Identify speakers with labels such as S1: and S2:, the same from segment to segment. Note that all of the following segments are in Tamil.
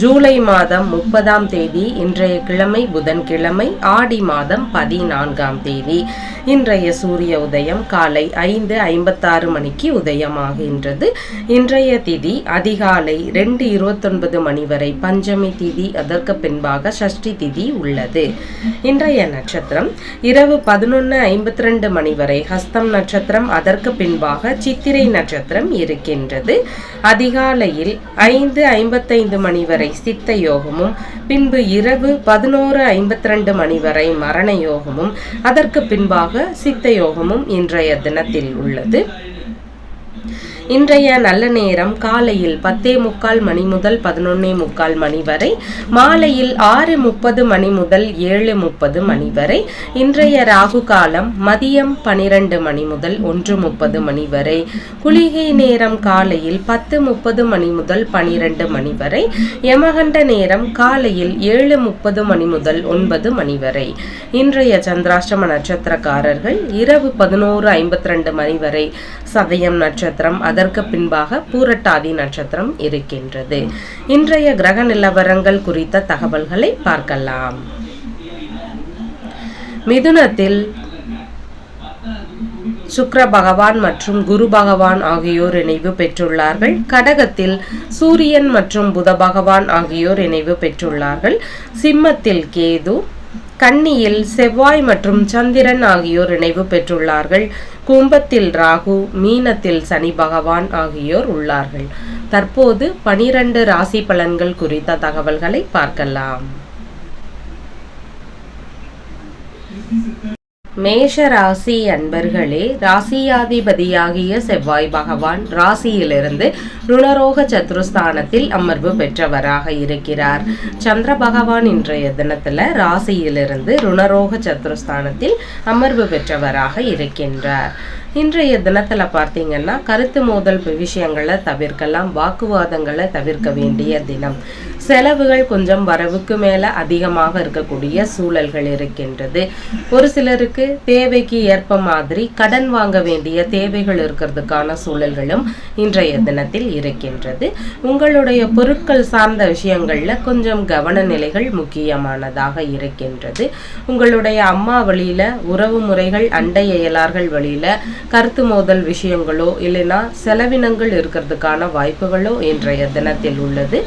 S1: ஜூலை மாதம் முப்பதாம் தேதி இன்றைய கிழமை புதன்கிழமை ஆடி மாதம் பதினான்காம் தேதி. இன்றைய சூரிய உதயம் காலை ஐந்து ஐம்பத்தாறு மணிக்கு உதயமாகின்றது. இன்றைய திதி அதிகாலை ரெண்டு இருபத்தொன்பது மணி வரை பஞ்சமி திதி. அதற்கு பின்பாக சஷ்டி திதி உள்ளது. இன்றைய நட்சத்திரம் இரவு பதினொன்று ஐம்பத்தி ரெண்டு மணி வரை ஹஸ்தம் நட்சத்திரம். அதற்கு பின்பாக சித்திரை நட்சத்திரம் இருக்கின்றது. அதிகாலையில் ஐந்து ஐம்பத்தைந்து மணி வரை சித்த யோகமும் பின்பு இரவு பதினோரு ஐம்பத்தி ரெண்டு மணி வரை மரண யோகமும் அதற்கு பின்பாக சித்த யோகமும் இன்றைய தினத்தில் உள்ளது. இன்றைய நல்ல நேரம் காலையில் பத்தே முக்கால் மணி முதல் பதினொன்னே முக்கால் மணி வரை மாலையில் ஆறு முப்பது மணி முதல் ஏழு முப்பது மணி வரை இன்றைய ராகு காலம் மதியம் பனிரெண்டு மணி முதல் ஒன்று முப்பது மணி வரை குளிகை நேரம் காலையில் பத்து முப்பது மணி முதல் பனிரெண்டு மணி வரை யமகண்ட நேரம் காலையில் ஏழு முப்பது மணி முதல் ஒன்பது மணி வரை. இன்றைய சந்திராஷ்டம நட்சத்திரக்காரர்கள் இரவு பதினோரு ஐம்பத்தி ரெண்டு மணி வரை. சதயம் நட்சத்திரம் அதற்கு பின்பாக பூரட்டாதி நட்சத்திரம் இருக்கின்றது. இன்றைய கிரக நிலவரங்கள் குறித்த தகவல்களை பார்க்கலாம். மிதுனத்தில் சுக்ர பகவான் மற்றும் குரு பகவான் ஆகியோர் இணைவு பெற்றுள்ளார்கள். கடகத்தில் சூரியன் மற்றும் புத பகவான் ஆகியோர் இணைவு பெற்றுள்ளார்கள். சிம்மத்தில் கேது கன்னியில் செவ்வாய் மற்றும் சந்திரன் ஆகியோர் இணைவு பெற்றுள்ளார்கள். கும்பத்தில் ராகு மீனத்தில் சனி பகவான் ஆகியோர் உள்ளார்கள். தற்போது பனிரெண்டு ராசி பலன்கள் குறித்த தகவல்களை பார்க்கலாம். மேஷ ராசி அன்பர்களே ராசியாதிபதியாகிய செவ்வாய் பகவான் ராசியிலிருந்து ருணரோக சத்ருஸ்தானத்தில் அமர்வு பெற்றவராக இருக்கிறார். சந்திர பகவான் இன்றைய தினத்துல ராசியிலிருந்து ருணரோக சத்ருஸ்தானத்தில் அமர்வு பெற்றவராக இருக்கின்றார். இன்றைய தினத்துல பார்த்தீங்கன்னா கருத்து மோதல் விஷயங்களை தவிர்க்கலாம் வாக்குவாதங்களை தவிர்க்க வேண்டிய தினம். செலவுகள் கொஞ்சம் வரவுக்கு மேல அதிகமாக இருக்கக்கூடிய சூழல்கள் இருக்கின்றது. ஒரு சிலருக்கு தேவைக்கு ஏற்ப மாதிரி கடன் வாங்க வேண்டிய தேவைகள் இருக்கிறதுக்கான சூழல்களும் இன்றைய தினத்தில் இருக்கின்றது. உங்களுடைய பொருட்கள் சார்ந்த விஷயங்கள்ல கொஞ்சம் கவன நிலைகள் முக்கியமானதாக இருக்கின்றது. உங்களுடைய அம்மா வழியில உறவு முறைகள் அண்டை அயலார்கள் வழியில கருத்து மோதல் விஷயங்களோ இல்லைன்னா செலவினங்கள் இருக்கிறதுக்கான வாய்ப்புகளோ இன்றைய தினத்தில் உள்ளது.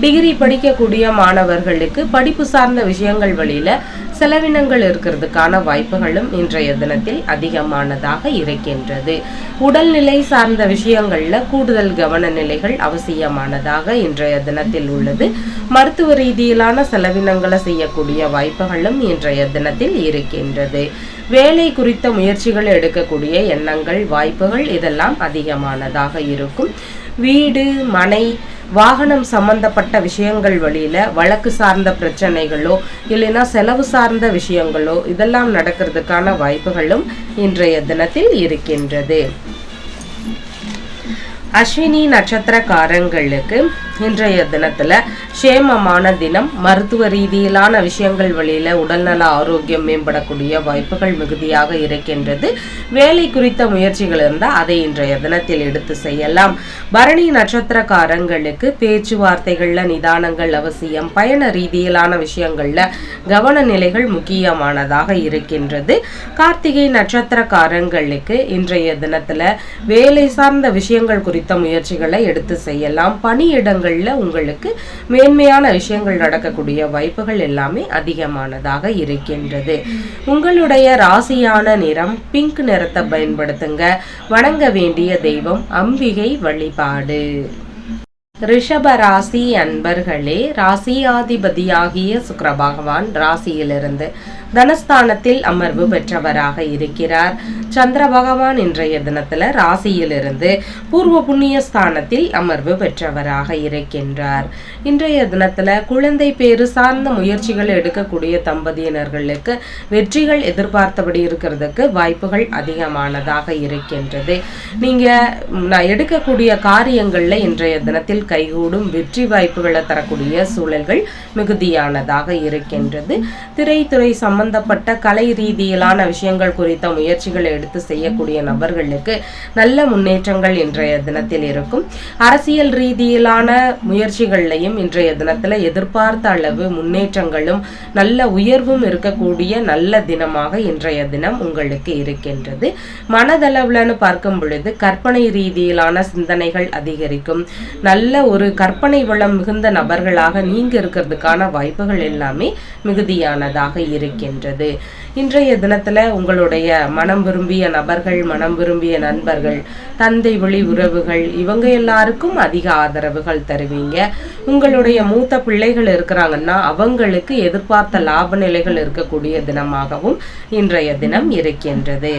S1: டிகிரி படிக்கக்கூடிய மாணவர்களுக்கு படிப்பு சார்ந்த விஷயங்கள் வழியில செலவினங்கள் இருக்கிறதுக்கான வாய்ப்புகளும் இன்றைய தினத்தில் அதிகமானதாக இருக்கின்றது. உடல்நிலை சார்ந்த விஷயங்களில் கூடுதல் கவன நிலைகள் அவசியமானதாக இன்றைய தினத்தில் உள்ளது. மருத்துவ ரீதியிலான செலவினங்களை செய்யக்கூடிய வாய்ப்புகளும் இன்றைய தினத்தில் இருக்கின்றது. வேலை குறித்த முயற்சிகள் எடுக்கக்கூடிய எண்ணங்கள் வாய்ப்புகள் இதெல்லாம் அதிகமானதாக இருக்கும். வீடு மனை வாகனம் சம்பந்தப்பட்ட விஷயங்கள் வழியில வழக்கு சார்ந்த பிரச்சனைகளோ இல்லைன்னா செலவு சார்ந்த விஷயங்களோ இதெல்லாம் நடக்கிறதுக்கான வாய்ப்புகளும் இன்றைய தினத்தில் இருக்கின்றது. அஸ்வினி நட்சத்திரக்காரங்களுக்கு இன்றைய தினத்தில் சேமமான தினம் மருத்துவ ரீதியிலான விஷயங்கள் வழியில் உடல்நல ஆரோக்கியம் மேம்படக்கூடிய வாய்ப்புகள் மிகுதியாக இருக்கின்றது. வேலை குறித்த முயற்சிகள் இருந்தால் அதை இன்றைய தினத்தில் எடுத்து செய்யலாம். பரணி நட்சத்திரக்காரங்களுக்கு பேச்சுவார்த்தைகளில் நிதானங்கள் அவசியம். பயண ரீதியிலான விஷயங்களில் கவன நிலைகள் முக்கியமானதாக இருக்கின்றது. கார்த்திகை நட்சத்திரக்காரங்களுக்கு இன்றைய தினத்தில் வேலை சார்ந்த விஷயங்கள் குறித்த முயற்சிகளை எடுத்து செய்யலாம். பணியிடங்கள் பணியிடங்கள்ல உங்களுக்கு மேன்மையான விஷயங்கள் நடக்கக்கூடிய வாய்ப்புகள் எல்லாமே அதிகமானதாக இருக்கின்றது. உங்களுடைய ராசியான நிறம் பிங்க் நிறத்தை பயன்படுத்துங்க. வணங்க வேண்டிய தெய்வம் அம்பிகை வழிபாடு. ரிஷப ராசி அன்பர்களே ராசியாதிபதியாகிய சுக்கர பகவான் ராசியிலிருந்து தனஸ்தானத்தில் அமர்வு பெற்றவராக இருக்கிறார். சந்திர பகவான் இன்றைய தினத்துல ராசியிலிருந்து பூர்வ புண்ணிய ஸ்தானத்தில் அமர்வு பெற்றவராக இருக்கின்றார். இன்றைய தினத்துல குழந்தை பேரு சார்ந்த முயற்சிகள் எடுக்கக்கூடிய தம்பதியினர்களுக்கு வெற்றிகள் எதிர்பார்த்தபடி இருக்கிறதுக்கு வாய்ப்புகள் அதிகமானதாக இருக்கின்றது. நீங்க நான் எடுக்கக்கூடிய காரியங்கள்ல இன்றைய தினத்தில் கைகூடும் வெற்றி வாய்ப்புகளை தரக்கூடிய சூழல்கள் மிகுதியானதாக இருக்கின்றது. திரைத்துறை சம்பந்தப்பட்ட கலை ரீதியிலான விஷயங்கள் குறித்த முயற்சிகளை எடுத்து செய்யக்கூடிய நபர்களுக்கு நல்ல முன்னேற்றங்கள் இன்றைய தினத்தில் இருக்கும். அரசியல் ரீதியிலான முயற்சிகள்லையும் இன்றைய தினத்தில் எதிர்பார்த்த அளவு முன்னேற்றங்களும் நல்ல உயர்வும் இருக்கக்கூடிய நல்ல தினமாக இன்றைய தினம் உங்களுக்கு இருக்கின்றது. மனதளவுலன்னு பார்க்கும் பொழுது கற்பனை ரீதியிலான சிந்தனைகள் அதிகரிக்கும். நல்ல ஒரு கற்பனை வளம் மிகுந்த நபர்களாக நீங்க இருக்கிறதுக்கான வாய்ப்புகள் எல்லாமே மிகுதியானதாக இருக்கின்றது. இன்றைய தினத்துல உங்களுடைய மனம் விரும்பிய நபர்கள் மனம் விரும்பிய நண்பர்கள் தந்தை வழி உறவுகள் இவங்க எல்லாருக்கும் அதிக ஆதரவுகள் தருவீங்க. உங்களுடைய மூத்த பிள்ளைகள் இருக்கிறாங்கன்னா அவங்களுக்கு எதிர்பார்த்த லாப நிலைகள் இருக்கக்கூடிய தினமாகவும் இன்றைய தினம் இருக்கின்றது.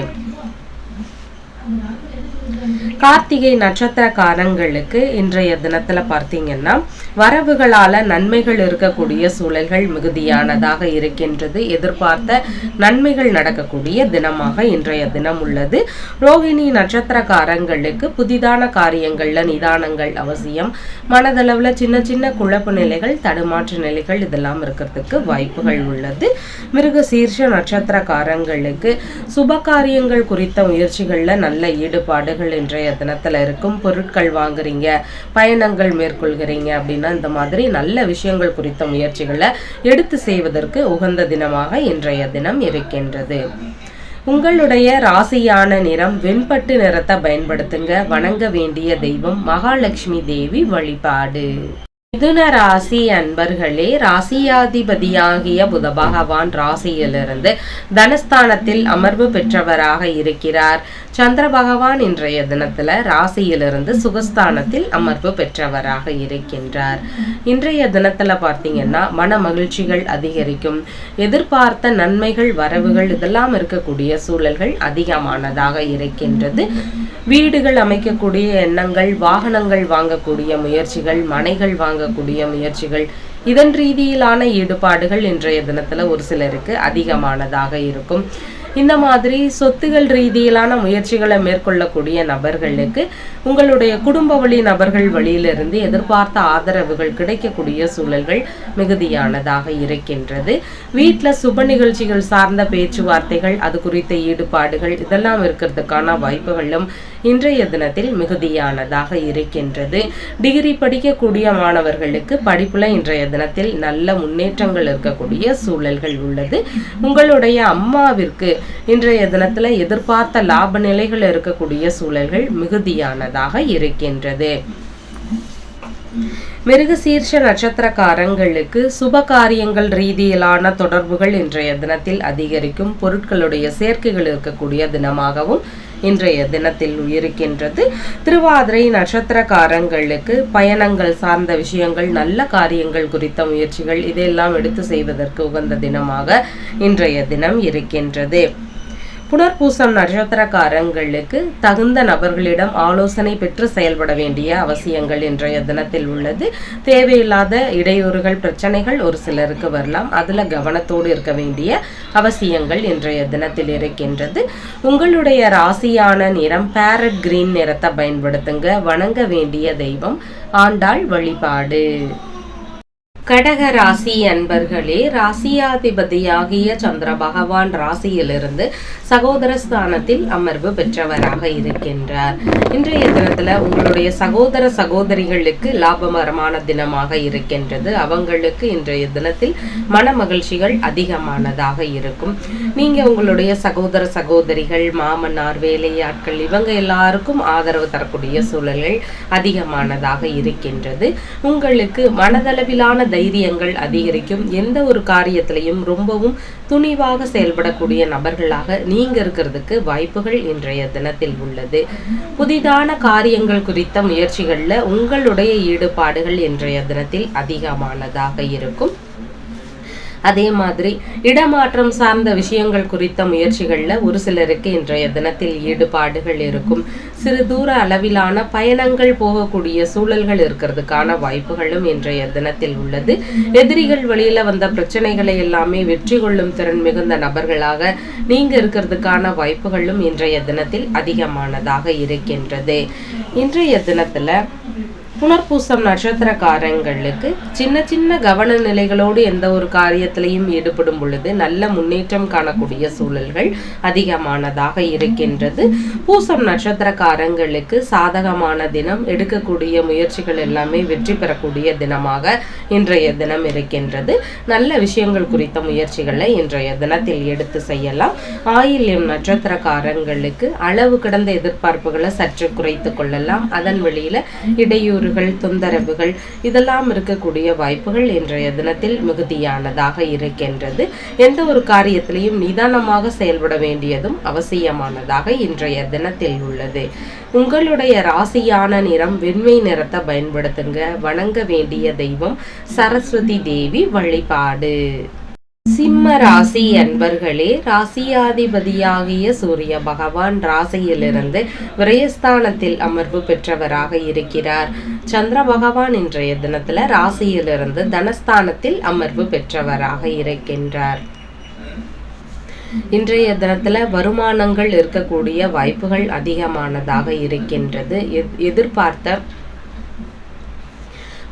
S1: கார்த்திகை நட்சத்திரக்காரங்களுக்கு இன்றைய தினத்தில் பார்த்தீங்கன்னா வரவுகளால நன்மைகள் இருக்கக்கூடிய சூழல்கள் மிகுதியானதாக இருக்கின்றது. எதிர்பார்த்த நன்மைகள் நடக்கக்கூடிய தினமாக இன்றைய தினம் உள்ளது. ரோகிணி நட்சத்திரக்காரங்களுக்கு புதிதான காரியங்கள்ல நிதானங்கள் அவசியம். மனதளவுல சின்ன சின்ன குழப்ப நிலைகள் தடுமாற்ற நிலைகள் இதெல்லாம் இருக்கிறதுக்கு வாய்ப்புகள் உள்ளது. மிருக சீர்ஷ நட்சத்திரக்காரங்களுக்கு சுப காரியங்கள் குறித்த முயற்சிகள்ல நல்ல ஈடுபாடுகள் இன்றைய தினத்துல இருக்கும். பொருட்கள் வாங்குறீங்க பயணங்கள் மேற்கொள்கிறீங்க அப்படின்னா இந்த மாதிரி நல்ல விஷயங்கள் குறித்த முயற்சிகளை எடுத்து செய்வதற்கு உகந்த தினமாக இன்றைய தினம் இருக்கின்றது. உங்களுடைய ராசியான நிறம் வெண்பட்டு நிறத்தை பயன்படுத்துங்க. வணங்க வேண்டிய தெய்வம் மகாலட்சுமி தேவி வழிபாடு. மிதுன ராசி அன்பர்களே ராசியாதிபதியாகிய புத பகவான் ராசியிலிருந்து தனஸ்தானத்தில் அமர்வு பெற்றவராக இருக்கிறார். சந்திர பகவான் இன்றைய தினத்துல ராசியிலிருந்து சுகஸ்தானத்தில் அமர்வு பெற்றவராக இருக்கின்றார். இன்றைய தினத்துல பார்த்தீங்கன்னா மன மகிழ்ச்சிகள் அதிகரிக்கும். எதிர்பார்த்த நன்மைகள் வரவுகள் இதெல்லாம் இருக்கக்கூடிய சூழல்கள் அதிகமானதாக இருக்கின்றது. வீடுகள் அமைக்கக்கூடிய எண்ணங்கள் வாகனங்கள் வாங்கக்கூடிய முயற்சிகள் மனைகள் வாங்கக்கூடிய முயற்சிகள் இதன் ரீதியிலான ஈடுபாடுகள் இன்றைய தினத்துல ஒரு சிலருக்கு அதிகமானதாக இருக்கும். இந்த மாதிரி சொத்துகள் ரீதியிலான முயற்சிகளை மேற்கொள்ளக்கூடிய நபர்களுக்கு உங்களுடைய குடும்ப வழி நபர்கள் வழியிலிருந்து எதிர்பார்த்த ஆதரவுகள் கிடைக்கக்கூடிய சூழல்கள் மிகுதியானதாக இருக்கின்றது. வீட்டில் சுப நிகழ்ச்சிகள் சார்ந்த பேச்சுவார்த்தைகள் அது குறித்த ஈடுபாடுகள் இதெல்லாம் இருக்கிறதுக்கான வாய்ப்புகளும் இன்றைய தினத்தில் மிகுதியானதாக இருக்கின்றது. டிகிரி படிக்கக்கூடிய மாணவர்களுக்கு படிப்புல இன்றைய தினத்தில் நல்ல முன்னேற்றங்கள் இருக்கக்கூடிய சூழல்கள் உள்ளது. உங்களுடைய அம்மாவிற்கு இன்றைய தினத்துல எதிர்பார்த்த லாப நிலைகள் இருக்கக்கூடிய சூழல்கள் மிகுதியானதாக இருக்கின்றது. மிருகசீர்ஷ நட்சத்திரக்காரங்களுக்கு சுப காரியங்கள் ரீதியிலான தொடர்புகள் இன்றைய தினத்தில் அதிகரிக்கும் பொருட்களுடைய சேர்க்கைகள் இருக்கக்கூடிய தினமாகவும் இன்றைய தினத்தில் இருக்கின்றது. திருவாதிரை நட்சத்திரக்காரங்களுக்கு பயணங்கள் சார்ந்த விஷயங்கள் நல்ல காரியங்கள் குறித்த முயற்சிகள் இதையெல்லாம் எடுத்து செய்வதற்கு உகந்த தினமாக இன்றைய தினம் இருக்கின்றது. புனர்பூசம் நட்சத்திரக்காரங்களுக்கு தகுந்த நபர்களிடம் ஆலோசனை பெற்று செயல்பட வேண்டிய அவசியங்கள் இன்றைய தினத்தில் உள்ளது. தேவையில்லாத இடையூறுகள் பிரச்சனைகள் ஒரு சிலருக்கு வரலாம். அதுல கவனத்தோடு இருக்க வேண்டிய அவசியங்கள் இன்றைய தினத்தில் இருக்கின்றது. உங்களுடைய ராசியான நிறம் பேரட் கிரீன் நிறத்தை பயன்படுத்துங்க. வணங்க வேண்டிய தெய்வம் ஆண்டாள் வழிபாடு. கடக ராசி அன்பர்களே ராசியாதிபதியாகிய சந்திர பகவான் ராசியிலிருந்து சகோதர ஸ்தானத்தில் அமர்வு பெற்றவராக இருக்கின்றார். இன்றைய தினத்துல உங்களுடைய சகோதர சகோதரிகளுக்கு லாபகரமான தினமாக இருக்கின்றது. அவங்களுக்கு இன்றைய தினத்தில் மன மகிழ்ச்சிகள் அதிகமானதாக இருக்கும். நீங்க உங்களுடைய சகோதர சகோதரிகள் மாமனார் வேலையாட்கள் இவங்க எல்லாருக்கும் ஆதரவு தரக்கூடிய சூழல்கள் அதிகமானதாக இருக்கின்றது. உங்களுக்கு மனதளவிலான தைரியங்கள் அதிகரிக்கும். எந்த ஒரு காரியத்திலையும் ரொம்பவும் துணிவாக செயல்படக்கூடிய நபர்களாக நீங்க இருக்கிறதுக்கு வாய்ப்புகள் இன்றைய தினத்தில் உள்ளது. புதிதான காரியங்கள் குறித்த முயற்சிகள்ல உங்களுடைய ஈடுபாடுகள் இன்றைய தினத்தில் அதிகமானதாக இருக்கும். அதே மாதிரி இடமாற்றம் சார்ந்த விஷயங்கள் குறித்த முயற்சிகளில் ஒரு சிலருக்கு இன்றைய தினத்தில் ஈடுபாடுகள் இருக்கும். சிறு தூர அளவிலான பயணங்கள் போகக்கூடிய சூழல்கள் இருக்கிறதுக்கான வாய்ப்புகளும் இன்றைய தினத்தில் உள்ளது. எதிரிகள் வழியில் வந்த பிரச்சனைகளை எல்லாமே வெற்றி கொள்ளும் திறன் மிகுந்த நபர்களாக நீங்க இருக்கிறதுக்கான வாய்ப்புகளும் இன்றைய தினத்தில் அதிகமானதாக இருக்கின்றது. இன்றைய தினத்துல புனர்பூசம் நட்சத்திரக்காரங்களுக்கு சின்ன சின்ன கவன நிலைகளோடு எந்த ஒரு காரியத்திலையும் ஈடுபடும் பொழுது நல்ல முன்னேற்றம் காணக்கூடிய சூழல்கள் அதிகமானதாக இருக்கின்றது. பூசம் நட்சத்திரக்காரங்களுக்கு சாதகமான தினம் எடுக்கக்கூடிய முயற்சிகள் எல்லாமே வெற்றி பெறக்கூடிய தினமாக இன்றைய தினம் இருக்கின்றது. நல்ல விஷயங்கள் குறித்த முயற்சிகளை இன்றைய தினத்தில் எடுத்து செய்யலாம். ஆயில்யம் நட்சத்திரக்காரங்களுக்கு அளவு கடந்த எதிர்பார்ப்புகளை சற்று குறைத்து கொள்ளலாம். அதன் வெளியில இடையூறு இடையூறுகள் தொந்தரவுகள் இதெல்லாம் இருக்கக்கூடிய வாய்ப்புகள் இன்றைய தினத்தில் மிகுதியானதாக இருக்கின்றது. எந்த ஒரு காரியத்திலையும் நிதானமாக செயல்பட வேண்டியதும் அவசியமானதாக இன்றைய தினத்தில் உள்ளது. உங்களுடைய ராசியான நிறம் வெண்மை நிறத்தை பயன்படுத்துங்க. வணங்க வேண்டிய தெய்வம் சரஸ்வதி தேவி வழிபாடு. சிம்ம ராசி அன்பர்களே ராசியாதிபதியாகிய சூரிய பகவான் ராசியிலிருந்து விரயஸ்தானத்தில் அமர்வு பெற்றவராக இருக்கிறார். சந்திர பகவான் இன்றைய தினத்துல ராசியிலிருந்து தனஸ்தானத்தில் அமர்வு பெற்றவராக இருக்கின்றார். இன்றைய தினத்துல வருமானங்கள் இருக்கக்கூடிய வாய்ப்புகள் அதிகமானதாக இருக்கின்றது. எதிர்பார்த்த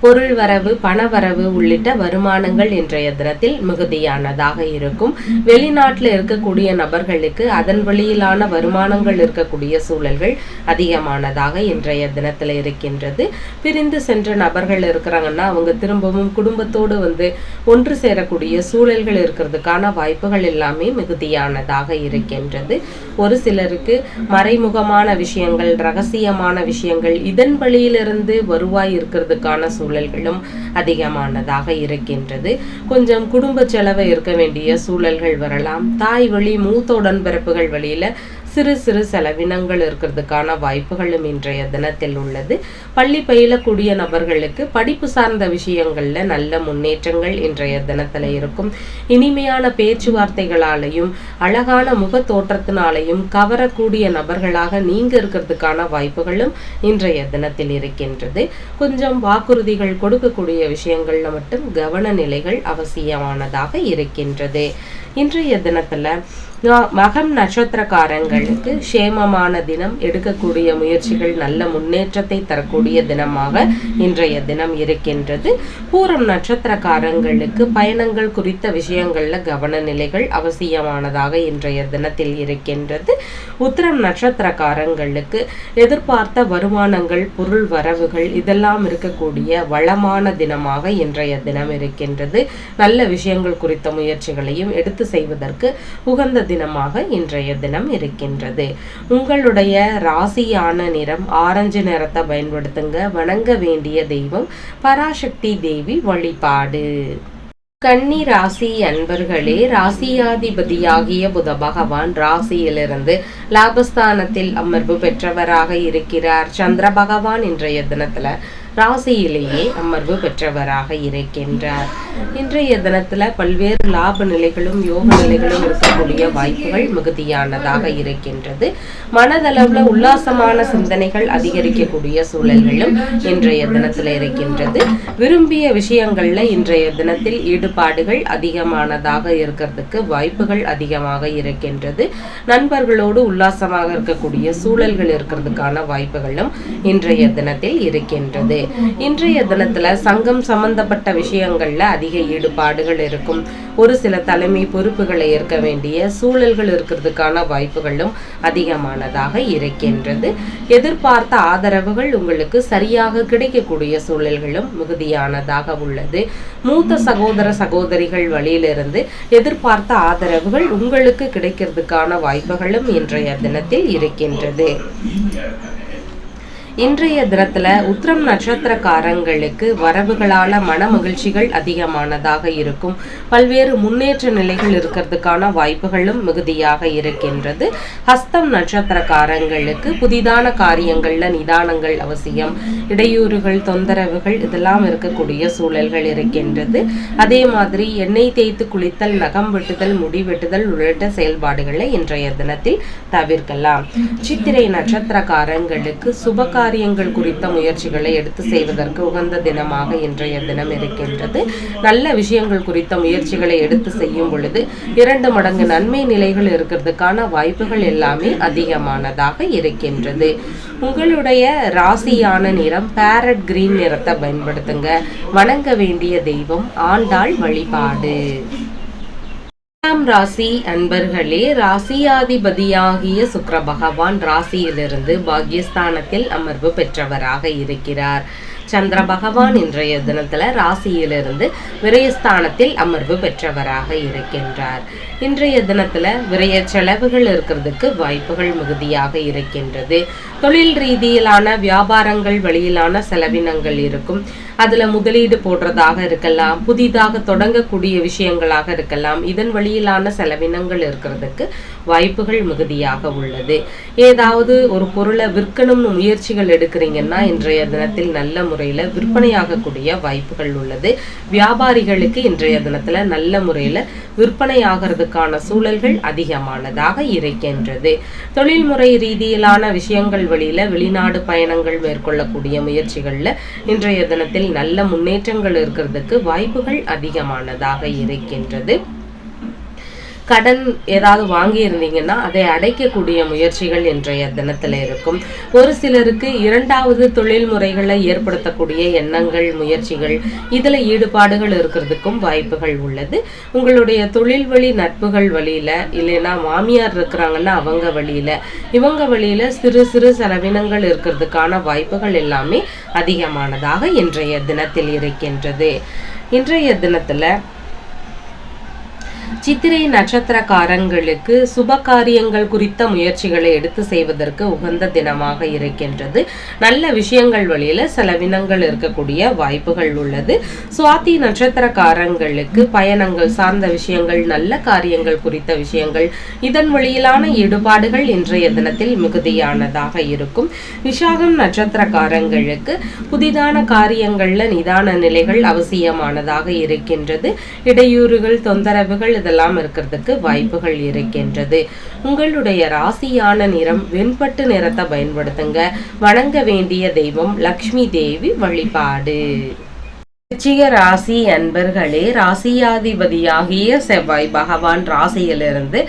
S1: பொருள் வரவு பண வரவு உள்ளிட்ட வருமானங்கள் இன்றைய தினத்தில் மிகுதியானதாக இருக்கும். வெளிநாட்டில் இருக்கக்கூடிய நபர்களுக்கு அதன் வழியிலான வருமானங்கள் இருக்கக்கூடிய சூழல்கள் அதிகமானதாக இன்றைய தினத்தில் இருக்கின்றது. பிரிந்து சென்ற நபர்கள் இருக்கிறாங்கன்னா அவங்க திரும்பவும் குடும்பத்தோடு வந்து ஒன்று சேரக்கூடிய சூழல்கள் இருக்கிறதுக்கான வாய்ப்புகள் எல்லாமே மிகுதியானதாக இருக்கின்றது. ஒரு சிலருக்கு மறைமுகமான விஷயங்கள் ரகசியமான விஷயங்கள் இதன் வழியிலிருந்து வருவாய் இருக்கிறதுக்கான சூழல் சூழல்களும் அதிகமானதாக இருக்கின்றது. கொஞ்சம் குடும்ப செலவு இருக்க வேண்டிய சூழல்கள் வரலாம். தாய் வழி மூத்த உடன்பிறப்புகள் வழியில சிறு சிறு செலவினங்கள் இருக்கிறதுக்கான வாய்ப்புகளும் இன்றைய தினத்தில் உள்ளது. பள்ளி பயிலக்கூடிய நபர்களுக்கு படிப்பு சார்ந்த விஷயங்கள்ல நல்ல முன்னேற்றங்கள் இன்றைய தினத்தில் இருக்கும். இனிமையான பேச்சுவார்த்தைகளாலையும் அழகான முக தோற்றத்தினாலையும் கவரக்கூடிய நபர்களாக நீங்க இருக்கிறதுக்கான வாய்ப்புகளும் இன்றைய தினத்தில் இருக்கின்றது. கொஞ்சம் வாக்குறுதிகள் கொடுக்கக்கூடிய விஷயங்கள்ல மட்டும் கவன நிலைகள் அவசியமானதாக இருக்கின்றது. இன்றைய தினத்தில் மகம் நட்சத்திரக்காரங்களுக்கு சேமமான தினம் எடுக்கக்கூடிய முயற்சிகள் நல்ல முன்னேற்றத்தை தரக்கூடிய தினமாக இன்றைய தினம் இருக்கின்றது. பூரம் நட்சத்திரக்காரங்களுக்கு பயணங்கள் குறித்த விஷயங்கள்ல கவன நிலைகள் அவசியமானதாக இன்றைய தினத்தில் இருக்கின்றது. உத்திரம் நட்சத்திரக்காரங்களுக்கு எதிர்பார்த்த வருமானங்கள் பொருள் வரவுகள் இதெல்லாம் இருக்கக்கூடிய வளமான தினமாக இன்றைய தினம் இருக்கின்றது. நல்ல விஷயங்கள் குறித்த முயற்சிகளையும் எடுத்து செய்வதற்கு உகந்த தினமாக இன்றைய தினம் இருக்கின்றது. உங்களுடைய ராசியான நிறம் ஆரஞ்சு நிறத்தை பயன்படுத்துங்க. வணங்க வேண்டிய தெய்வம் பராசக்தி தேவி வழிபாடு. கன்னி ராசி அன்பர்களே ராசியாதிபதியாகிய புத பகவான் ராசியிலிருந்து லாபஸ்தானத்தில் அமர்வு பெற்றவராக இருக்கிறார். சந்திர பகவான் இன்றைய தினத்துல ராசியிலேயே அமர்வு பெற்றவராக இருக்கின்றார். இன்றைய தினத்துல பல்வேறு லாப நிலைகளும் யோக நிலைகளும் இருக்கக்கூடிய வாய்ப்புகள் மிகுதியானதாக இருக்கின்றது. மனதளவுல உல்லாசமான சிந்தனைகள் அதிகரிக்கக்கூடிய சூழல்களும் இன்றைய தினத்துல இருக்கின்றது. விரும்பிய விஷயங்கள்ல இன்றைய தினத்தில் ஈடுபாடுகள் அதிகமானதாக இருக்கிறதுக்கு வாய்ப்புகள் அதிகமாக இருக்கின்றது. நண்பர்களோடு உல்லாசமாக இருக்கக்கூடிய சூழல்கள் இருக்கிறதுக்கான வாய்ப்புகளும் இன்றைய தினத்தில் இருக்கின்றது. இன்றைய தினத்துல சங்கம் சம்பந்தப்பட்ட விஷயங்கள்ல அதிக ஈடுபாடுகள் இருக்கும். ஒரு சில தலைமை பொறுப்புகளை ஏற்க வேண்டிய சூழல்கள் இருக்கிறதுக்கான வாய்ப்புகளும் அதிகமானதாக இருக்கின்றது. எதிர்பார்த்த ஆதரவுகள் உங்களுக்கு சரியாக கிடைக்கக்கூடிய சூழல்களும் மிகுதியானதாக உள்ளது. மூத்த சகோதர சகோதரிகள் வழியிலிருந்து எதிர்பார்த்த ஆதரவுகள் உங்களுக்கு கிடைக்கிறதுக்கான வாய்ப்புகளும் இன்றைய தினத்தில் இருக்கின்றது. இன்றைய தினத்துல உத்திரம் நட்சத்திரக்காரங்களுக்கு வரவுகளால மன மகிழ்ச்சிகள் அதிகமானதாக இருக்கும். பல்வேறு முன்னேற்ற நிலைகள் இருக்கிறதுக்கான வாய்ப்புகளும் மிகுதியாக இருக்கின்றது. ஹஸ்தம் நட்சத்திரக்காரங்களுக்கு புதிதான காரியங்கள்ல நிதானங்கள் அவசியம். இடையூறுகள் தொந்தரவுகள் இதெல்லாம் இருக்கக்கூடிய சூழல்கள் இருக்கின்றது. அதே மாதிரி எண்ணெய் தேய்த்து குளித்தல் நகம் வெட்டுதல் முடி வெட்டுதல் உள்ளிட்ட செயல்பாடுகளை இன்றைய தினத்தில் தவிர்க்கலாம். சித்திரை நட்சத்திரக்காரங்களுக்கு சுப காரியங்கள் குறித்த முயற்சிகளை எடுத்து செய்வதற்கு உகந்த தினமாக இன்றைய தினம் இருக்கின்றது. நல்ல விஷயங்கள் குறித்த முயற்சிகளை எடுத்து செய்யும் பொழுது இரண்டு மடங்கு நன்மை நிலைகள் இருக்கிறதுக்கான வாய்ப்புகள் எல்லாமே அதிகமானதாக இருக்கின்றது. உங்களுடைய ராசியான நிறம் பேரட் கிரீன் நிறத்தை பயன்படுத்துங்க. வணங்க வேண்டிய தெய்வம் ஆண்டாள் வழிபாடு. ராசி அன்பர்களே ராசியாதிபதியாகிய சுக்கர பகவான் ராசியிலிருந்து பாக்யஸ்தானத்தில் அமர்வு பெற்றவராக இருக்கிறார். சந்திர பகவான் இன்றைய தினத்துல ராசியிலிருந்து விரயஸ்தானத்தில் அமர்வு பெற்றவராக இருக்கின்றார். இன்றைய தினத்துல விரய செலவுகள் இருக்கிறதுக்கு வாய்ப்புகள் மிகுதியாக இருக்கின்றது. தொழில் ரீதியிலான வியாபாரங்கள் வழியிலான செலவினங்கள் இருக்கும். அதுல முதலீடு போடுறதாக இருக்கலாம் புதிதாக தொடங்கக்கூடிய விஷயங்களாக இருக்கலாம். இதன் வழியிலான செலவினங்கள் இருக்கிறதுக்கு வாய்ப்புகள் மிகுதியாக உள்ளது. ஏதாவது ஒரு பொருளை விற்கணும்னு முயற்சிகள் எடுக்கிறீங்கன்னா இன்றைய தினத்தில் நல்ல முறையில் விற்பனையாகக்கூடிய வாய்ப்புகள் உள்ளது. வியாபாரிகளுக்கு இன்றைய தினத்தில் நல்ல முறையில் விற்பனையாகிறதுக்கான சூழல்கள் அதிகமானதாக இருக்கின்றது. தொழில்முறை ரீதியிலான விஷயங்கள் வழியில் வெளிநாடு பயணங்கள் மேற்கொள்ளக்கூடிய முயற்சிகளில் இன்றைய தினத்தில் நல்ல முன்னேற்றங்கள் இருக்கிறதுக்கு வாய்ப்புகள் அதிகமானதாக இருக்கின்றது. கடன் ஏதாவது வாங்கியிருந்தீங்கன்னா அதை அடைக்கக்கூடிய முயற்சிகள் இன்றைய தினத்தில் இருக்கும். ஒரு சிலருக்கு இரண்டாவது தொழில் முறைகளை ஏற்படுத்தக்கூடிய எண்ணங்கள் முயற்சிகள் இதில் ஈடுபாடுகள் இருக்கிறதுக்கும் வாய்ப்புகள் உள்ளது. உங்களுடைய தொழில் வழி நட்புகள் வழியில் இல்லைன்னா மாமியார் இருக்கிறாங்கன்னா அவங்க வழியில் இவங்க வழியில் சிறு சிறு செலவினங்கள் இருக்கிறதுக்கான வாய்ப்புகள் எல்லாமே அதிகமானதாக இன்றைய தினத்தில் இருக்கின்றது. இன்றைய தினத்தில் சித்திரை நட்சத்திரக்காரங்களுக்கு சுப காரியங்கள் குறித்த முயற்சிகளை எடுத்து செய்வதற்கு உகந்த தினமாக இருக்கின்றது. நல்ல விஷயங்கள் வழியில செலவினங்கள் இருக்கக்கூடிய வாய்ப்புகள் உள்ளது. சுவாதி நட்சத்திரக்காரங்களுக்கு பயணங்கள் சார்ந்த விஷயங்கள் நல்ல காரியங்கள் குறித்த விஷயங்கள் இதன் வழியிலான ஈடுபாடுகள் இன்றைய தினத்தில் மிகுதியானதாக இருக்கும். விசாகம் நட்சத்திரக்காரங்களுக்கு புதிதான காரியங்கள்ல நிதான நிலைகள் அவசியமானதாக இருக்கின்றது. இடையூறுகள் தொந்தரவுகள் இதெல்லாம் இருக்கிறதுக்கு வாய்ப்புகள் இருக்கின்றது. உங்களுடைய ராசியான நிறம் வெண்பட்டு நிறத்தை பயன்படுத்துங்க. வணங்க வேண்டிய தெய்வம் லக்ஷ்மி தேவி வழிபாடு. விருச்சிக ராசி அன்பர்களே ராசியாதிபதியாகிய செவ்வாய் பகவான் ராசியிலிருந்து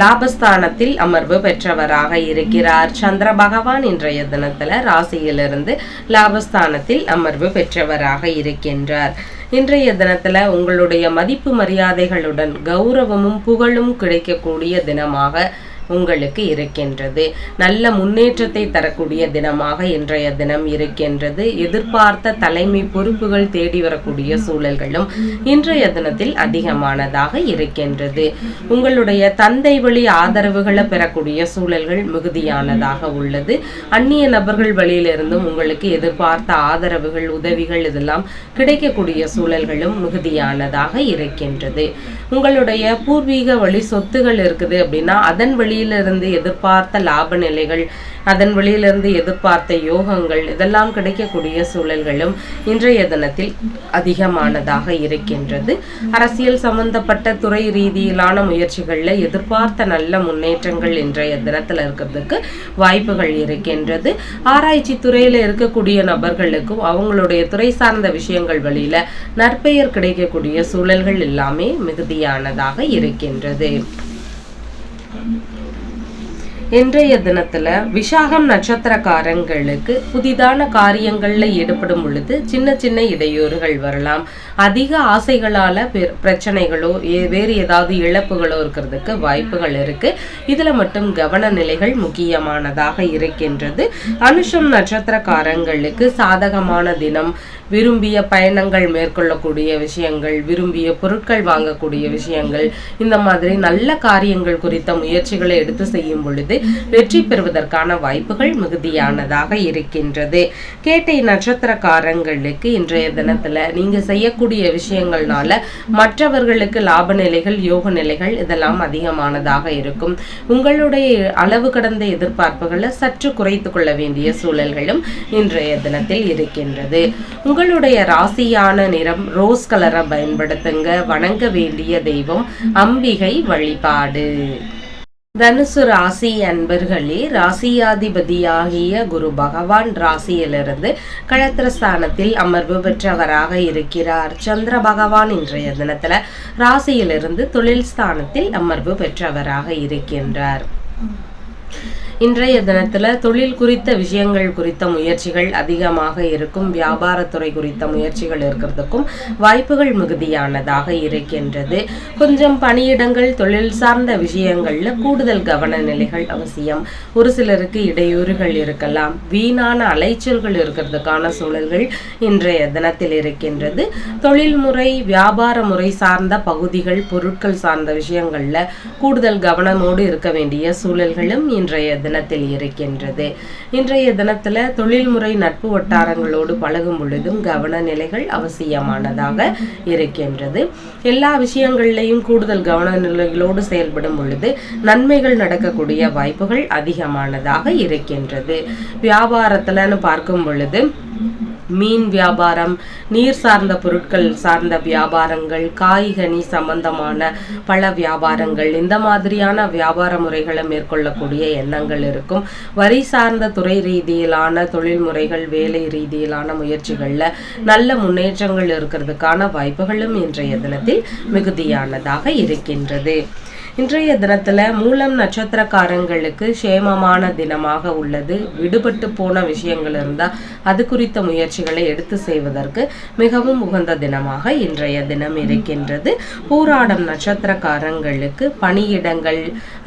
S1: லாபஸ்தானத்தில் அமர்வு பெற்றவராக இருக்கிறார். சந்திர பகவான் இன்றைய தினத்துல ராசியிலிருந்து லாபஸ்தானத்தில் அமர்வு பெற்றவராக இருக்கின்றார். இன்றைய தினத்துல உங்களுடைய மதிப்பு மரியாதைகளுடன் கௌரவமும் புகழும் கிடைக்கக்கூடிய தினமாக உங்களுக்கு இருக்கின்றது. நல்ல முன்னேற்றத்தை தரக்கூடிய தினமாக இன்றைய தினம் இருக்கின்றது. எதிர்பார்த்த தலைமை பொறுப்புகள் தேடி வரக்கூடிய சூழல்களும் இன்றைய தினத்தில் அதிகமானதாக இருக்கின்றது. உங்களுடைய தந்தை வழி ஆதரவுகளை பெறக்கூடிய சூழல்கள் மிகுதியானதாக உள்ளது. அந்நிய நபர்கள் வழியிலிருந்தும் உங்களுக்கு எதிர்பார்த்த ஆதரவுகள் உதவிகள் இதெல்லாம் கிடைக்கக்கூடிய சூழல்களும் மிகுதியானதாக இருக்கின்றது. உங்களுடைய பூர்வீக வழி சொத்துகள் இருக்குது அப்படின்னா அதன் வழி வெளியிலிருந்து எதிர்பார்த்த லாப நிலைகள் அதன் வழியிலிருந்து எதிர்பார்த்த யோகங்கள் இதெல்லாம் கிடைக்கக்கூடிய சூழல்களும் இன்றைய தினத்தில் அதிகமானதாக இருக்கின்றது. அரசியல் சம்பந்தப்பட்ட துறை ரீதியிலான முயற்சிகளில் எதிர்பார்த்த நல்ல முன்னேற்றங்கள் இன்றைய தினத்தில் இருக்கிறதுக்கு வாய்ப்புகள் இருக்கின்றது. ஆராய்ச்சி துறையில் இருக்கக்கூடிய நபர்களுக்கும் அவங்களுடைய துறை சார்ந்த விஷயங்கள் வழியில நற்பெயர் கிடைக்கக்கூடிய சூழல்கள் எல்லாமே மிகுதியானதாக இருக்கின்றது. இன்றைய தினத்துல விசாகம் நட்சத்திரக்காரங்களுக்கு புதிதான காரியங்கள்ல ஈடுபடும் பொழுது சின்ன சின்ன இடையூறுகள் வரலாம். அதிக ஆசைகளால பெ- பிரச்சனைகளோ வேறு ஏதாவது இழப்புகளோ இருக்கிறதுக்கு வாய்ப்புகள் இருக்கு. இதுல மட்டும் கவன நிலைகள் முக்கியமானதாக இருக்கின்றது. அனுஷம் நட்சத்திரக்காரங்களுக்கு சாதகமான தினம் விரும்பிய பயணங்கள் மேற்கொள்ளக்கூடிய விஷயங்கள் விரும்பிய பொருட்கள் வாங்கக்கூடிய விஷயங்கள் இந்த மாதிரி நல்ல காரியங்கள் குறித்த முயற்சிகளை எடுத்து செய்யும் பொழுது வெற்றி பெறுவதற்கான வாய்ப்புகள் மிகுதியானதாக இருக்கின்றது. கேட்டை நட்சத்திரக்காரங்களுக்கு இன்றைய தினத்துல நீங்க செய்யக்கூடிய விஷயங்கள்னால மற்றவர்களுக்கு லாப நிலைகள் யோக நிலைகள் இதெல்லாம் அதிகமானதாக இருக்கும். உங்களுடைய அளவு கடந்த எதிர்பார்ப்புகளை சற்று குறைத்து கொள்ள வேண்டிய சூழல்களும் இன்றைய தினத்தில் இருக்கின்றது. உங்களுடைய ராசியான நிறம் ரோஸ் கலரை பயன்படுத்துங்க. வணங்க வேண்டிய தெய்வம் அம்பிகை வழிபாடு. தனுசு ராசி அன்பர்களே ராசியாதிபதியாகிய குரு பகவான் ராசியிலிருந்து களத்திரஸ்தானத்தில் அமர்வு பெற்றவராக இருக்கிறார். சந்திர பகவான் இன்றைய தினத்துல ராசியிலிருந்து தொழில் ஸ்தானத்தில் அமர்வு பெற்றவராக இருக்கின்றார். இன்றைய தினத்துல தொழில் குறித்த விஷயங்கள் குறித்த முயற்சிகள் அதிகமாக இருக்கும். வியாபாரத்துறை குறித்த முயற்சிகள் இருக்கிறதுக்கும் வாய்ப்புகள் மிகுதியானதாக இருக்கின்றது. கொஞ்சம் பணியிடங்கள் தொழில் சார்ந்த விஷயங்கள்ல கூடுதல் கவன நிலைகள் அவசியம். ஒரு சிலருக்கு இடையூறுகள் இருக்கலாம். வீணான அலைச்சல்கள் இருக்கிறதுக்கான சூழல்கள் இன்றைய தினத்தில் இருக்கின்றது. தொழில்முறை வியாபார முறை சார்ந்த பகுதிகள் பொருட்கள் சார்ந்த விஷயங்கள்ல கூடுதல் கவனமோடு இருக்க வேண்டிய சூழல்களும் இன்றைய தினத்தில் இருக்கின்றது. இன்றைய தினத்துல தொழில்முறை நட்பு வட்டாரங்களோடு பழகும் பொழுதும் கவன நிலைகள் அவசியமானதாக இருக்கின்றது. எல்லா விஷயங்கள்லையும் கூடுதல் கவன நிலைகளோடு செயல்படும் பொழுது நன்மைகள் நடக்கக்கூடிய வாய்ப்புகள் அதிகமானதாக இருக்கின்றது. வியாபாரத்துலன்னு பார்க்கும் பொழுது மீன் வியாபாரம் நீர் சார்ந்த பொருட்கள் சார்ந்த வியாபாரங்கள் காய்கனி சம்பந்தமான பல வியாபாரங்கள் இந்த மாதிரியான வியாபார முறைகளை மேற்கொள்ளக்கூடிய எண்ணங்கள் இருக்கும். வரி சார்ந்த துறை ரீதியிலான தொழில் முறைகள் வேலை ரீதியிலான முயற்சிகளில் நல்ல முன்னேற்றங்கள் இருக்கிறதுக்கான வாய்ப்புகளும் இன்றைய தினத்தில் மிகுதியானதாக இருக்கின்றது. இன்றைய தினத்துல மூலம் நட்சத்திரக்காரங்களுக்கு சேமமான தினமாக உள்ளது. விடுபட்டு போன விஷயங்கள் இருந்தால் அது குறித்த முயற்சிகளை எடுத்து செய்வதற்கு மிகவும் உகந்த தினமாக இன்றைய தினம் இருக்கின்றது. பூராடம் நட்சத்திரக்காரங்களுக்கு பணியிடங்கள்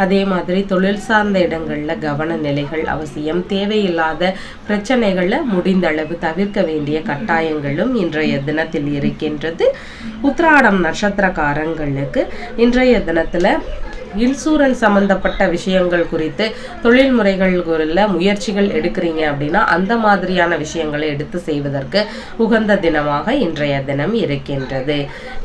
S1: அதே மாதிரி தொழில் சார்ந்த இடங்களில் கவன நிலைகள் அவசியம். தேவையில்லாத பிரச்சனைகளை முடிந்த அளவு தவிர்க்க வேண்டிய கட்டாயங்களும் இன்றைய தினத்தில் இருக்கின்றது. உத்ராடம் நட்சத்திரக்காரங்களுக்கு இன்றைய தினத்தில் இன்சூரன்ஸ் சம்பந்தப்பட்ட விஷயங்கள் குறித்து தொழில் முறைகளுக்குள்ள முயற்சிகள் எடுக்கிறீங்க அப்படின்னா அந்த மாதிரியான விஷயங்களை எடுத்து செய்வதற்கு உகந்த தினமாக இன்றைய தினம் இருக்கின்றது.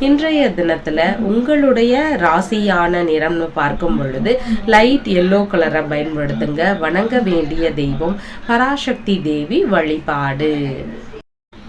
S1: இன்றைய தினத்துல உங்களுடைய ராசியான நிறம்னு பார்க்கும் பொழுது லைட் எல்லோ கலரை பயன்படுத்துங்க. வணங்க வேண்டிய தெய்வம் பராசக்தி தேவி வழிபாடு.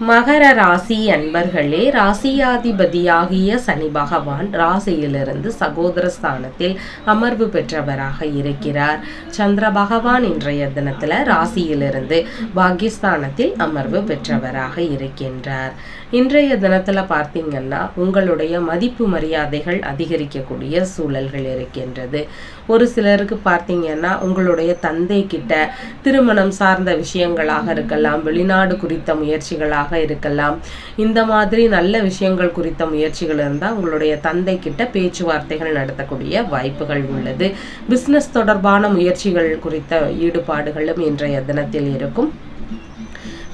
S1: மகர ராசி அன்பர்களே ராசியாதிபதியாகிய சனி பகவான் ராசியிலிருந்து சகோதர ஸ்தானத்தில் அமர்வு பெற்றவராக இருக்கிறார். சந்திர பகவான் இன்றைய தினத்தில் ராசியிலிருந்து பாகிஸ்தானத்தில் அமர்வு பெற்றவராக இருக்கின்றார். இன்றைய தினத்தில் பார்த்தீங்கன்னா உங்களுடைய மதிப்பு மரியாதைகள் அதிகரிக்கக்கூடிய சூழல்கள் இருக்கின்றது. ஒரு சிலருக்கு பார்த்தீங்கன்னா உங்களுடைய தந்தை கிட்ட திருமணம் சார்ந்த விஷயங்களாக இருக்கலாம் வெளிநாடு குறித்த முயற்சிகளாக இருக்கலாம். இந்த மாதிரி நல்ல விஷயங்கள் குறித்த முயற்சிகள் இருந்தால் உங்களுடைய தந்தை கிட்ட பேச்சுவார்த்தைகள் நடத்தக்கூடிய வாய்ப்புகள் உள்ளது. பிஸ்னஸ் தொடர்பான முயற்சிகள் குறித்த ஈடுபாடுகளும் இன்றைய தினத்தில் இருக்கும்.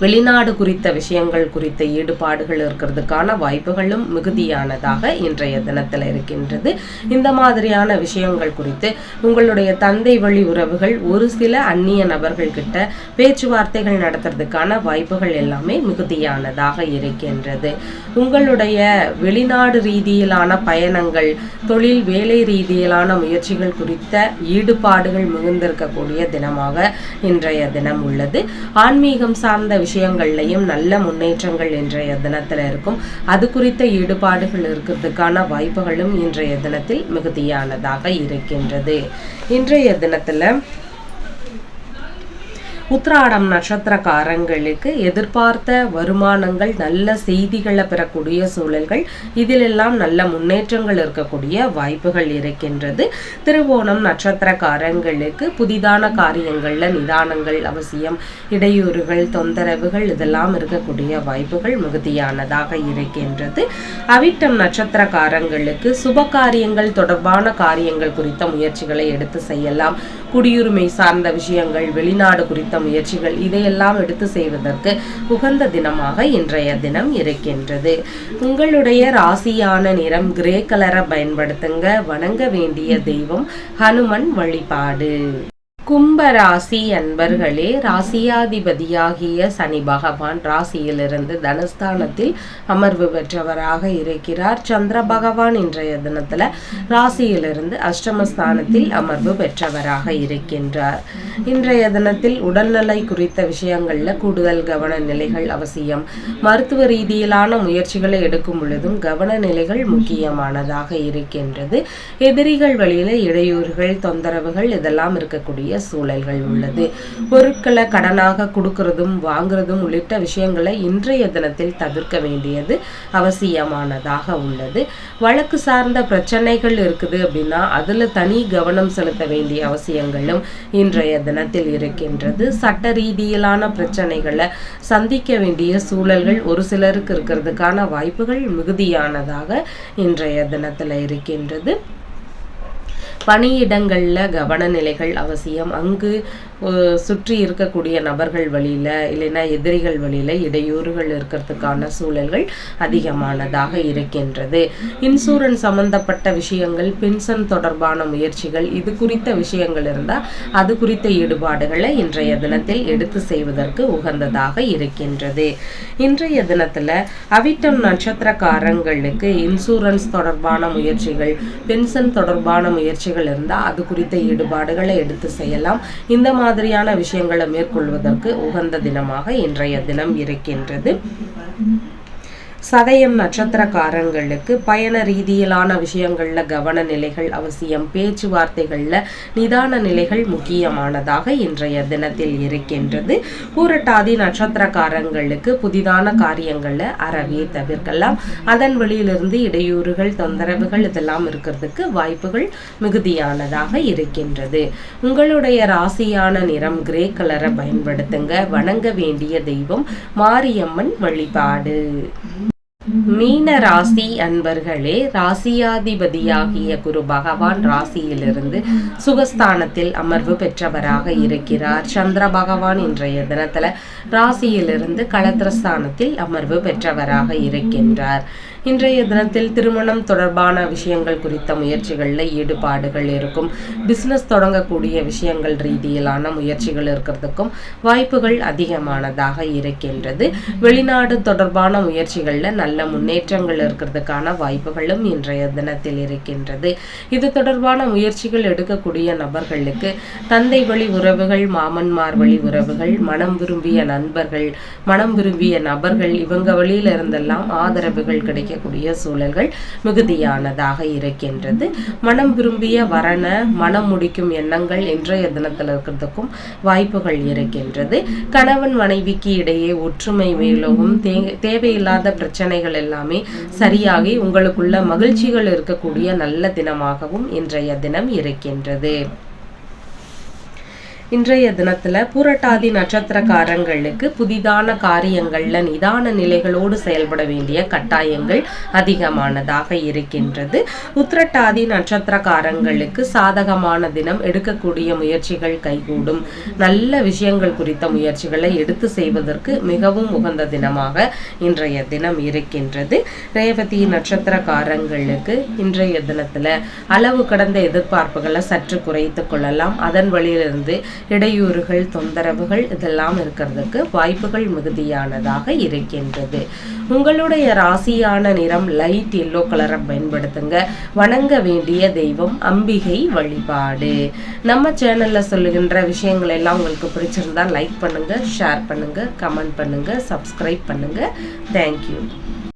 S1: வெளிநாடு குறித்த விஷயங்கள் குறித்த ஈடுபாடுகள் இருக்கிறதுக்கான வாய்ப்புகளும் மிகுதியானதாக இன்றைய தினத்தில் இருக்கின்றது. இந்த மாதிரியான விஷயங்கள் குறித்து உங்களுடைய தந்தை வழி உறவுகள் ஒரு சில அந்நிய நபர்கள் கிட்ட பேச்சுவார்த்தைகள் நடத்துறதுக்கான வாய்ப்புகள் எல்லாமே மிகுதியானதாக இருக்கின்றது. உங்களுடைய வெளிநாடு ரீதியிலான பயணங்கள் தொழில் வேலை ரீதியிலான முயற்சிகள் குறித்த ஈடுபாடுகள் மிகுந்திருக்கக்கூடிய தினமாக இன்றைய தினம் உள்ளது. ஆன்மீகம் சார்ந்த விஷயங்கள்லையும் நல்ல முன்னேற்றங்கள் இன்றைய தினத்தில் இருக்கும். அது குறித்த ஈடுபாடுகள் இருக்கிறதுக்கான வாய்ப்புகளும் இன்றைய தினத்தில் மிகுதியானதாக இருக்கின்றது. இன்றைய தினத்தில் உத்ராடம் நட்சத்திரக்காரங்களுக்கு எதிர்பார்த்த வருமானங்கள் நல்ல செய்திகளை பெறக்கூடிய சூழல்கள் இதிலெல்லாம் நல்ல முன்னேற்றங்கள் இருக்கக்கூடிய வாய்ப்புகள் இருக்கின்றது. திருவோணம் நட்சத்திரக்காரங்களுக்கு புதிதான காரியங்களில் நிதானங்கள் அவசியம் இடையூறுகள் தொந்தரவுகள் இதெல்லாம் இருக்கக்கூடிய வாய்ப்புகள் மிகுதியானதாக இருக்கின்றது. அவிட்டம் நட்சத்திரக்காரங்களுக்கு சுப காரியங்கள் தொடர்பான காரியங்கள் குறித்த முயற்சிகளை எடுத்து செய்யலாம். குடியுரிமை சார்ந்த விஷயங்கள் வெளிநாடு குறித்த முயற்சிகள் இதையெல்லாம் எடுத்து செய்வதற்கு உகந்த தினமாக இன்றைய தினம் இருக்கின்றது. உங்களுடைய ராசியான நிறம் கிரே கலரை பயன்படுத்துங்க. வணங்க வேண்டிய தெய்வம் ஹனுமன் வழிபாடு. கும்பராசி அன்பர்களே ராசியாதிபதியாகிய சனி பகவான் ராசியிலிருந்து தனஸ்தானத்தில் அமர்வு பெற்றவராக இருக்கிறார். சந்திர பகவான் இன்றைய தினத்துல ராசியிலிருந்து அஷ்டமஸ்தானத்தில் அமர்வு பெற்றவராக இருக்கின்றார். இன்றைய தினத்தில் உடல்நிலை குறித்த விஷயங்கள்ல கூடுதல் கவன நிலைகள் அவசியம். மருத்துவ ரீதியிலான முயற்சிகளை எடுக்கும் பொழுதும் கவன நிலைகள் முக்கியமானதாக இருக்கின்றது. எதிரிகள் வழியில இடையூறுகள் தொந்தரவுகள் இதெல்லாம் இருக்கக்கூடிய சூழல்கள் உள்ளது. பொருட்களை கடனாக கொடுக்கறதும் வாங்குறதும் உள்ளிட்ட விஷயங்களை இன்றைய தினத்தில் தவிர்க்க வேண்டியது அவசியமானதாக உள்ளது. வழக்கு சார்ந்த பிரச்சனைகள் இருக்குது அப்படின்னா அதில் தனி கவனம் செலுத்த வேண்டிய அவசியங்களும் இன்றைய தினத்தில் இருக்கின்றது. சட்ட ரீதியிலான பிரச்சனைகளை சந்திக்க வேண்டிய சூழல்கள் ஒரு சிலருக்கு இருக்கிறதுக்கான வாய்ப்புகள் மிகுதியானதாக இன்றைய தினத்தில் இருக்கின்றது. பணியிடங்களில் கவனநிலைகள் அவசியம். அங்கு சுற்றி இருக்கக்கூடிய நபர்கள் வழியில் இல்லைன்னா எதிரிகள் வழியில் இடையூறுகள் இருக்கிறதுக்கான சூழல்கள் அதிகமானதாக இருக்கின்றது. இன்சூரன்ஸ் சம்பந்தப்பட்ட விஷயங்கள் பென்ஷன் தொடர்பான முயற்சிகள் இது குறித்த விஷயங்கள் இருந்தால் அது குறித்த ஈடுபாடுகளை இன்றைய தினத்தில் எடுத்து செய்வதற்கு உகந்ததாக இருக்கின்றது. இன்றைய தினத்தில் அவிட்டம் நட்சத்திரக்காரங்களுக்கு இன்சூரன்ஸ் தொடர்பான முயற்சிகள் பென்ஷன் தொடர்பான முயற்சிகள் இருந்தால் அது குறித்த ஈடுபாடுகளை எடுத்து செய்யலாம். இந்த மாதிரி மாதிரியான விஷயங்களை மேற்கொள்வதற்கு உகந்த தினமாக இன்றைய தினம் இருக்கின்றது. சதயம் நட்சத்திரக்காரங்களுக்கு பயண ரீதியிலான விஷயங்களில் கவன நிலைகள் அவசியம். பேச்சுவார்த்தைகளில் நிதான நிலைகள் முக்கியமானதாக இன்றைய தினத்தில் இருக்கின்றது. பூரட்டாதி நட்சத்திரக்காரங்களுக்கு புதிதான காரியங்களை அறவே தவிர்க்கலாம். அதன் வெளியிலிருந்து இடையூறுகள் தொந்தரவுகள் இதெல்லாம் இருக்கிறதுக்கு வாய்ப்புகள் மிகுதியானதாக இருக்கின்றது. உங்களுடைய ராசியான நிறம் கிரே கலரை பயன்படுத்துங்க. வணங்க வேண்டிய தெய்வம் மாரியம்மன் வழிபாடு. மீன ராசி அன்பர்களே ராசியாதிபதியாகிய குரு பகவான் ராசியிலிருந்து சுகஸ்தானத்தில் அமர்வு பெற்றவராக இருக்கிறார். சந்திர பகவான் இன்றைய தினத்துல ராசியிலிருந்து களத்திரஸ்தானத்தில் அமர்வு பெற்றவராக இருக்கின்றார். இன்றைய தினத்தில் திருமணம் தொடர்பான விஷயங்கள் குறித்த முயற்சிகளில் ஈடுபாடுகள் இருக்கும். பிஸ்னஸ் தொடங்கக்கூடிய விஷயங்கள் ரீதியிலான முயற்சிகள் இருக்கிறதுக்கும் வாய்ப்புகள் அதிகமானதாக இருக்கின்றது. வெளிநாடு தொடர்பான முயற்சிகளில் நல்ல முன்னேற்றங்கள் இருக்கிறதுக்கான வாய்ப்புகளும் இன்றைய தினத்தில் இருக்கின்றது. இது தொடர்பான முயற்சிகள் எடுக்கக்கூடிய நபர்களுக்கு தந்தை வழி உறவுகள் மாமன்மார் வழி உறவுகள் மனம் விரும்பிய நண்பர்கள் மனம் விரும்பிய நபர்கள் இவங்க வழியில இருந்தெல்லாம் ஆதரவுகள் கிடைக்கக்கூடிய சூழல்கள் மிகுதியானதாக இருக்கின்றது. மனம் விரும்பிய வரண மனம் முடிக்கும் எண்ணங்கள் இன்றைய தினத்தில் இருக்கிறதுக்கும் வாய்ப்புகள் இருக்கின்றது. கணவன் மனைவிக்கு இடையே ஒற்றுமை மேலோகும் தேவையில்லாத பிரச்சனை பிரச்சனைகள் எல்லாமே சரியாகி உங்களுக்குள்ள மகிழ்ச்சிகள் இருக்கக்கூடிய நல்ல தினமாகவும் இன்றைய தினம் இருக்கின்றது. இன்றைய தினத்துல பூரட்டாதி நட்சத்திரக்காரங்களுக்கு புதிதான காரியங்கள்ல நிதான நிலைகளோடு செயல்பட வேண்டிய கட்டாயங்கள் அதிகமானதாக இருக்கின்றது. உத்திரட்டாதி நட்சத்திரக்காரங்களுக்கு சாதகமான தினம் எடுக்கக்கூடிய முயற்சிகள் கைகூடும். நல்ல விஷயங்கள் குறித்த முயற்சிகளை எடுத்து செய்வதற்கு மிகவும் உகந்த தினமாக இன்றைய தினம் இருக்கின்றது. ரேவதி நட்சத்திரக்காரங்களுக்கு இன்றைய தினத்துல அளவு கடந்த எதிர்பார்ப்புகளை சற்று குறைத்து கொள்ளலாம். அதன் வழியிலிருந்து இடையூறுகள் தொந்தரவுகள் இதெல்லாம் இருக்கிறதுக்கு வாய்ப்புகள் மிகுதியானதாக இருக்கின்றது. உங்களுடைய ராசியான நிறம் லைட் எல்லோ கலரை பயன்படுத்துங்க. வணங்க வேண்டிய தெய்வம் அம்பிகை வழிபாடு. நம்ம சேனல்ல சொல்லுகின்ற விஷயங்கள் எல்லாம் உங்களுக்கு பிடிச்சிருந்தா லைக் பண்ணுங்க ஷேர் பண்ணுங்க கமெண்ட் பண்ணுங்க சப்ஸ்கிரைப் பண்ணுங்க. தேங்க்யூ